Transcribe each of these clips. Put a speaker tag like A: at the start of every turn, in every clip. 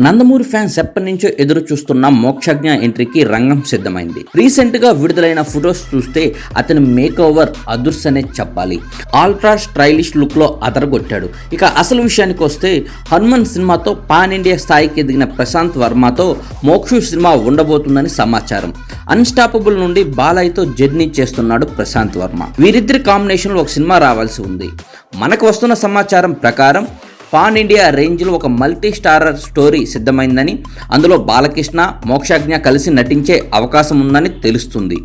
A: Nandamuri fans ఎప్పటి నుంచో ఎదురు చూస్తున్న మోక్షజ్ఞ ఎంట్రీకి రంగం సిద్ధమైంది. రీసెంట్గా విడుదలైన ఫొటోస్ చూస్తే అతని మేక్ ఓవర్ అదుర్స్ అనే చెప్పాలి. ఆల్ట్రా స్టైలిష్ లుక్లో అదరగొట్టాడు. ఇక అసలు విషయానికి వస్తే హనుమన్ సినిమాతో పాన్ ఇండియా స్థాయికి ఎదిగిన ప్రశాంత్ వర్మతో మోక్షు సినిమా ఉండబోతుందని సమాచారం. అన్స్టాపబుల్ నుండి బాలయ్యతో జర్నీ చేస్తున్నాడు ప్రశాంత్ వర్మ. వీరిద్దరి కాంబినేషన్లో ఒక సినిమా రావాల్సి ఉంది. మనకు వస్తున్న సమాచారం ప్రకారం పాన్ ఇండియా రేంజ్లో ఒక మల్టీ స్టారర్ స్టోరీ సిద్ధమైందని అందులో బాలకృష్ణ మోక్షజ్ఞ కలిసి నటించే అవకాశం ఉందని తెలుస్తుంది.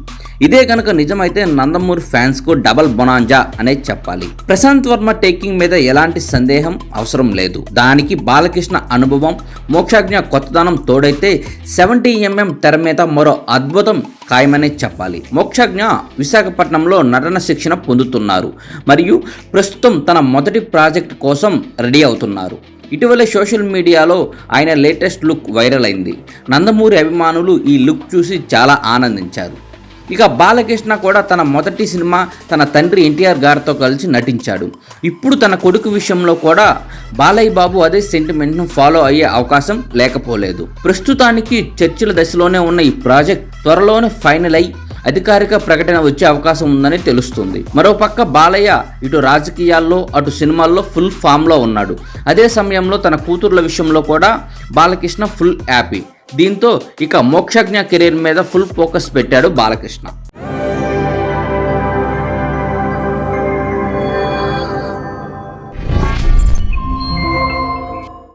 A: ఇదే కనుక నిజమైతే నందమూరి ఫ్యాన్స్కు డబల్ బొనాంజా అనే చెప్పాలి. ప్రశాంత్ వర్మ టేకింగ్ మీద ఎలాంటి సందేహం అవసరం లేదు. దానికి బాలకృష్ణ అనుభవం మోక్షజ్ఞ కొత్తదనం తోడైతే సెవెంటీ ఎంఎం తెర మీద మరో అద్భుతం ఖాయమనే చెప్పాలి. మోక్షజ్ఞ విశాఖపట్నంలో నటన శిక్షణ పొందుతున్నారు మరియు ప్రస్తుతం తన మొదటి ప్రాజెక్ట్ కోసం రెడీ అవుతున్నారు. ఇటీవల సోషల్ మీడియాలో ఆయన లేటెస్ట్ లుక్ వైరల్ అయింది. నందమూరి అభిమానులు ఈ లుక్ చూసి చాలా ఆనందించారు. ఇక బాలకృష్ణ కూడా తన మొదటి సినిమా తన తండ్రి ఎన్టీఆర్ గారితో కలిసి నటించాడు. ఇప్పుడు తన కొడుకు విషయంలో కూడా బాలయ్య బాబు అదే సెంటిమెంట్ను ఫాలో అయ్యే అవకాశం లేకపోలేదు. ప్రస్తుతానికి చర్చల దశలోనే ఉన్న ఈ ప్రాజెక్ట్ త్వరలోనే ఫైనల్ అయి అధికారిక ప్రకటన వచ్చే అవకాశం ఉందని తెలుస్తుంది. మరోపక్క బాలయ్య ఇటు రాజకీయాల్లో అటు సినిమాల్లో ఫుల్ ఫామ్లో ఉన్నాడు. అదే సమయంలో తన కూతుర్ల విషయంలో కూడా బాలకృష్ణ ఫుల్ హ్యాపీ దీంతో ఇక మోక్షజ్ఞ కెరీర్ మీద ఫుల్ ఫోకస్ పెట్టాడు బాలకృష్ణ.